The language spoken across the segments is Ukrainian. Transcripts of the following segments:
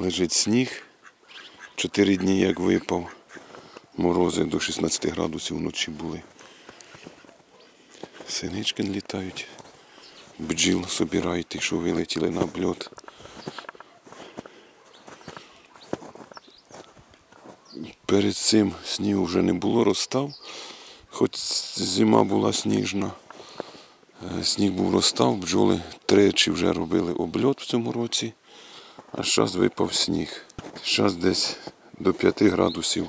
Лежить сніг. Чотири дні як випав. Морози до 16 градусів вночі були. Синички літають. Бджіл собирають, ті, що вилетіли на обльот. Перед цим снігу вже не було, розстав. Хоч зима була сніжна. Е, Сніг був розстав, бджоли тричі вже робили обльот в цьому році, а зараз випав сніг. Зараз десь до 5 градусів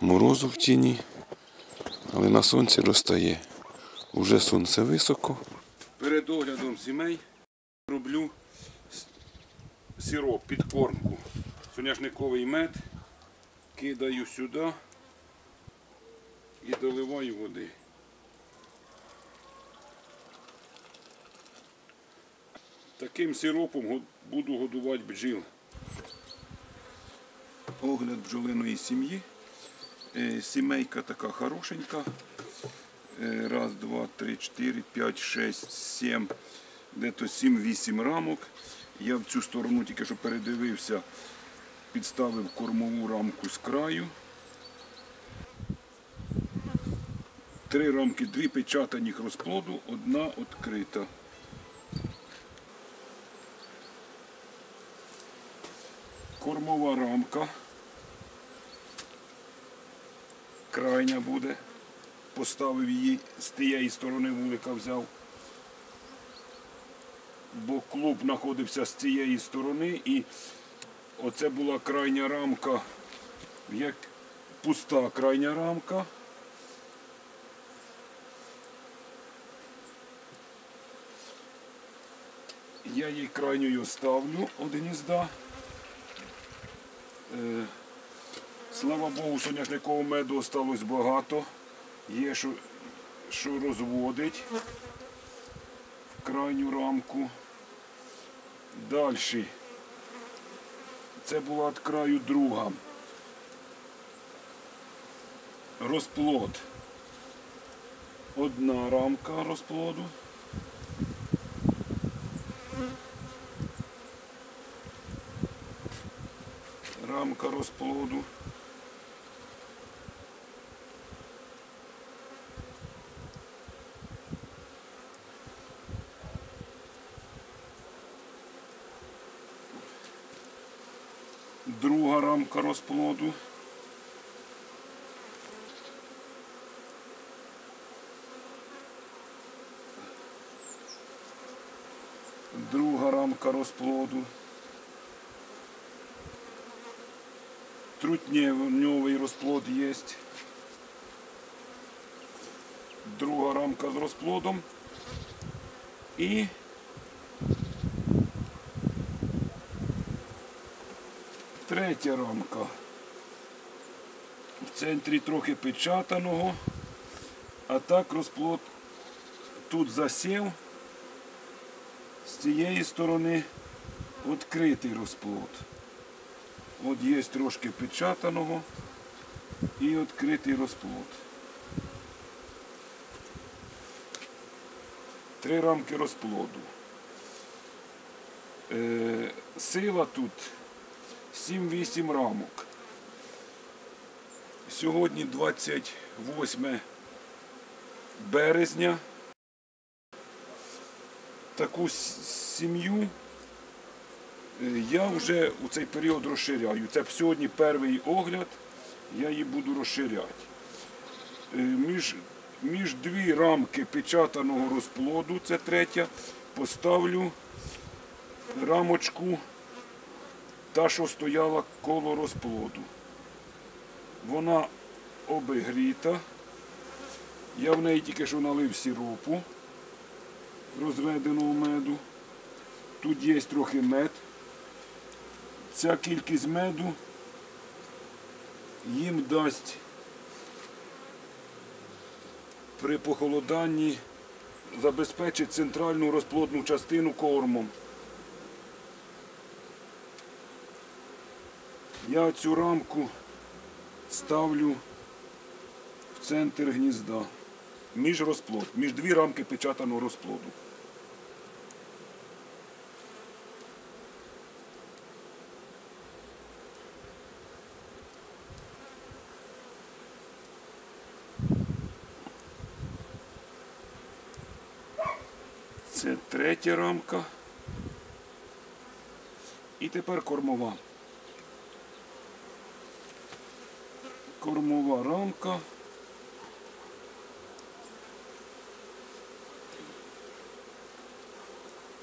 морозу в тіні, але на сонці розтає. Уже сонце високо. Перед оглядом сімей роблю сироп, підкормку. Соняшниковий мед кидаю сюди і доливаю води. Таким сиропом буду годувати бджіл. Огляд бджолиної сім'ї. Е, Сімейка така хорошенька. Е, Раз, два, три, чотири, п'ять, шесть, сім, дето сім-вісім рамок. Я в цю сторону тільки що передивився, підставив кормову рамку з краю. Три рамки, дві печатаних розплоду, одна відкрита. Кормова рамка. Крайня буде. Поставив її з тієї сторони вулика взяв. Бо клуб знаходився з цієї сторони і оце була крайня рамка, як пуста крайня рамка. Я її крайньою ставлю від гнізда. Е, Слава Богу, соняшникового меду осталось багато. Є що, що розводить в крайню рамку. Далі. Це була від краю друга. Розплод. Одна рамка розплоду. Рамка розплоду. Друга рамка розплоду. Друга рамка розплоду. Трутневий розплод є. Друга рамка з розплодом. І третя рамка. В центрі трохи печатаного, а так розплод тут засів. З цієї сторони відкритий розплод. От є трошки печатаного і відкритий розплод. Три рамки розплоду. Е, сила тут 7-8 рамок. Сьогодні 28 березня. Таку сім'ю я вже у цей період розширяю. Це сьогодні перший огляд, я її буду розширяти. Е, Між, між дві рамки печатаного розплоду, це третя, поставлю рамочку, та, що стояла коло розплоду. Вона обігріта. Я в неї тільки що налив сиропу розведеного меду. Тут є трохи мед. Ця кількість меду їм дасть при похолоданні забезпечить центральну розплодну частину кормом. Я цю рамку ставлю в центр гнізда, між розплод, між дві рамки печатаного розплоду. Це третя рамка. І тепер кормова. Кормова рамка.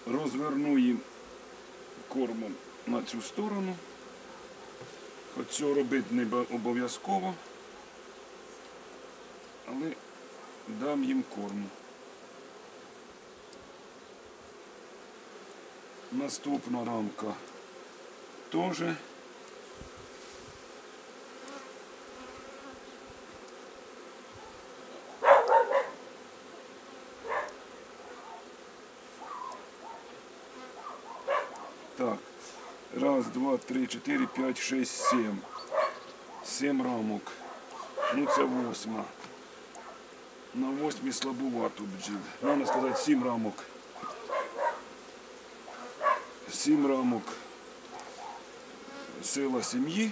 Розверну її кормом на цю сторону. Хоч цього робити не обов'язково, але дам їм корму. Наступна рамка теж. Так. Раз, два, три, чотири, п'ять, шесть, сім. Сім рамок. Ну це восьма. На восьмій слабувато бджіл. Можна сказати, сім рамок. Сім рамок. Сила сім'ї.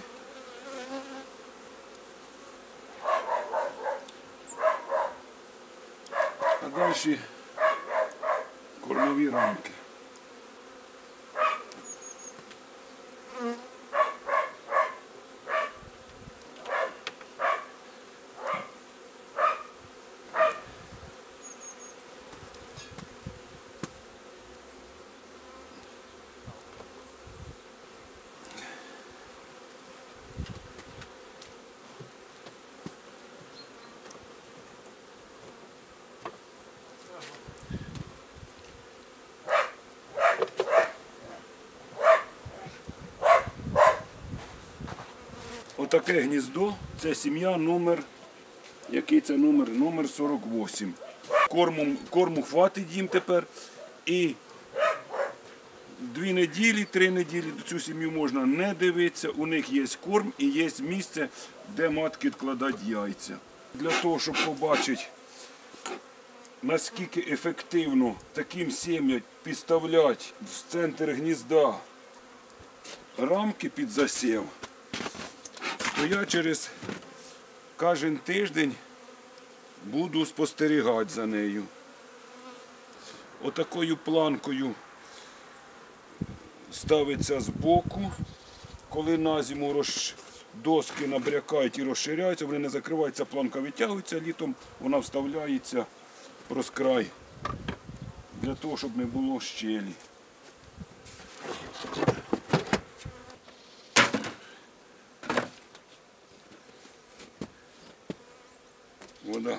А далі кормові рамки. Отаке гніздо, це сім'я номер. Який це номер? Номер 48. Корму, корму хватить їм тепер. І дві неділі, три неділі цю сім'ю можна не дивитися. У них є корм і є місце, де матки відкладають яйця. Для того, щоб побачити, наскільки ефективно таким сім'ям підставляти в центр гнізда рамки під засів то я через кожен тиждень буду спостерігати за нею. Отакою планкою ставиться збоку, коли на зиму роз... доски набрякають і розширяються, вони не закриваються, планка витягується літом, вона вставляється в розкрай для того, щоб не було щелі. Вода.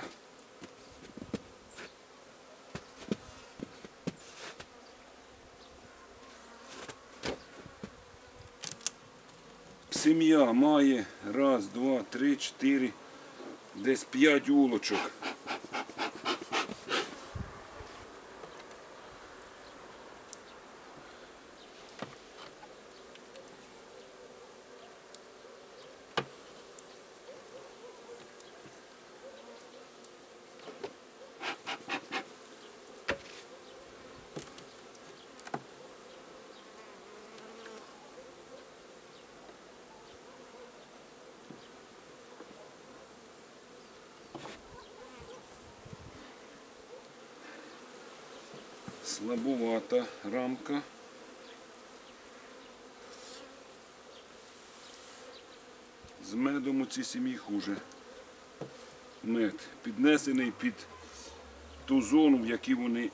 Сім'я має раз, два, три, чотири, десь п'ять улочок. Слабовата рамка. З медом у цій сім'ї хуже. Мед піднесений під ту зону, в якій вони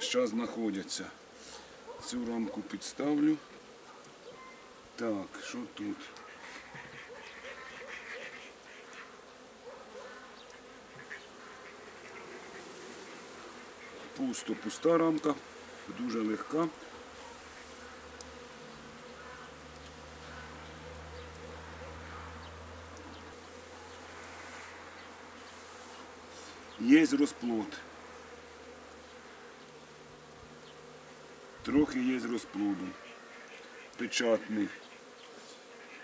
зараз знаходяться. Цю рамку підставлю. Так, що тут? Пусто, пуста рамка, дуже легка. Є розплод. Трохи є розплоду. Печатний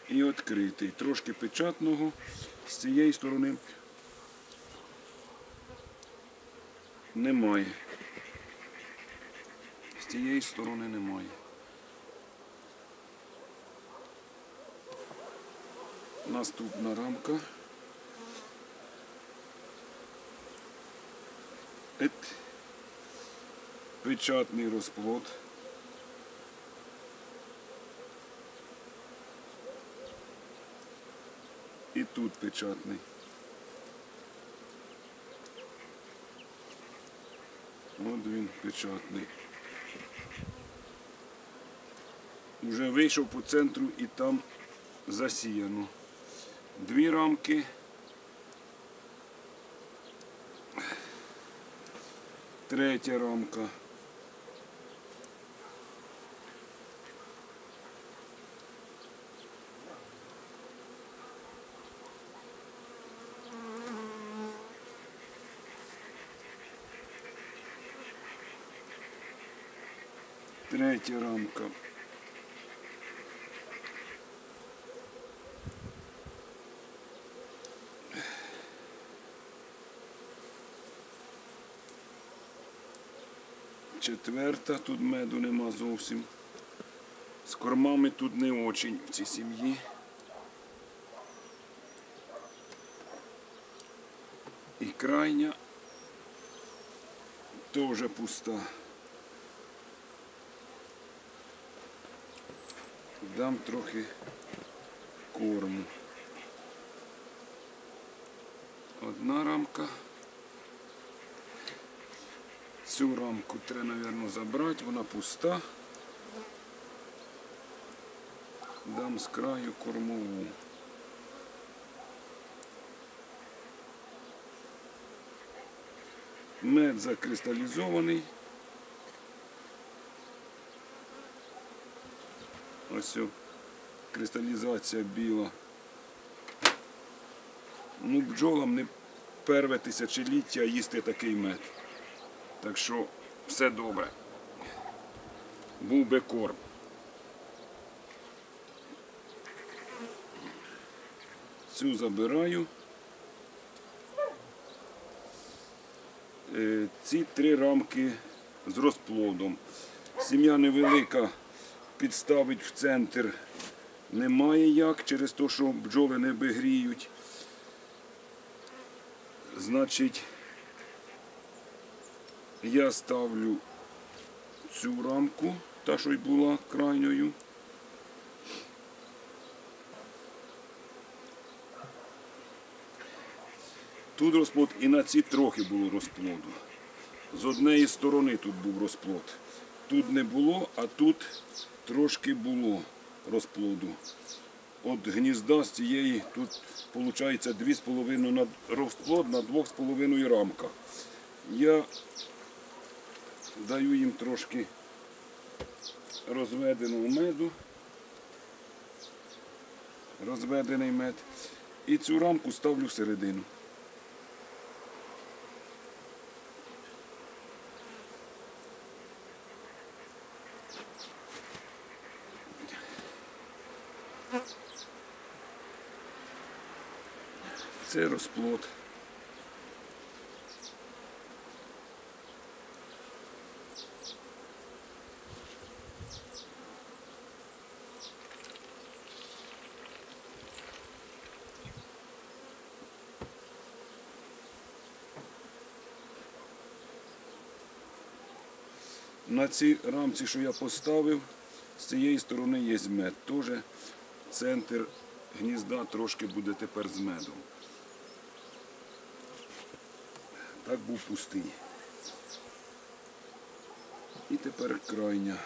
і відкритий. Трошки печатного з цієї сторони немає. З цієї сторони немає. Наступна рамка. Печатний розплод. І тут печатний. От він печатний. Уже вийшов по центру і там засіяно. Дві рамки. Третя рамка. Третя рамка. Четверта, тут меду нема зовсім. З кормами тут не очень в цій сім'ї. І крайня теж пуста. Дам трохи корму. Одна рамка. Цю рамку треба, мабуть, забрати, вона пуста. Дам з краю кормову. Мед закристалізований. Ось кристалізація біла. Ну, бджолам не перве тисячоліття їсти такий мед. Так що все добре. Був би корм. Цю забираю. Е, Ці три рамки з розплодом. Сім'я невелика, підставить в центр немає як, через те, що бджоли не вигріють. Значить, я ставлю цю рамку, та, що й була крайньою. Тут розплод і на ці трохи було розплоду. З однієї сторони тут був розплод. Тут не було, а тут трошки було розплоду. От гнізда з цієї тут виходить 2,5 на розплод на 2,5 рамка. Я даю їм трошки розведеного меду. Розведений мед. І цю рамку ставлю всередину. Це розплод. На цій рамці, що я поставив, з цієї сторони є мед. Теж центр гнізда трошки буде тепер з медом. Так був пустий. І тепер крайня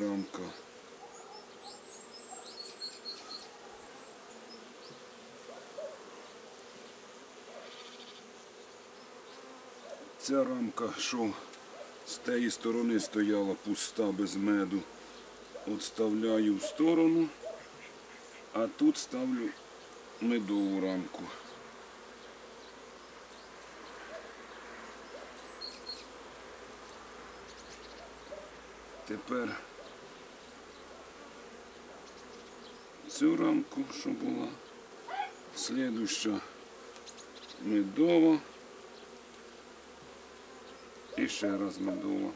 рамка. Ця рамка, що з тієї сторони стояла пуста без меду, отставляю в сторону, а тут ставлю медову рамку. Тепер цю рамку, що була, слідуща медова і ще раз медова.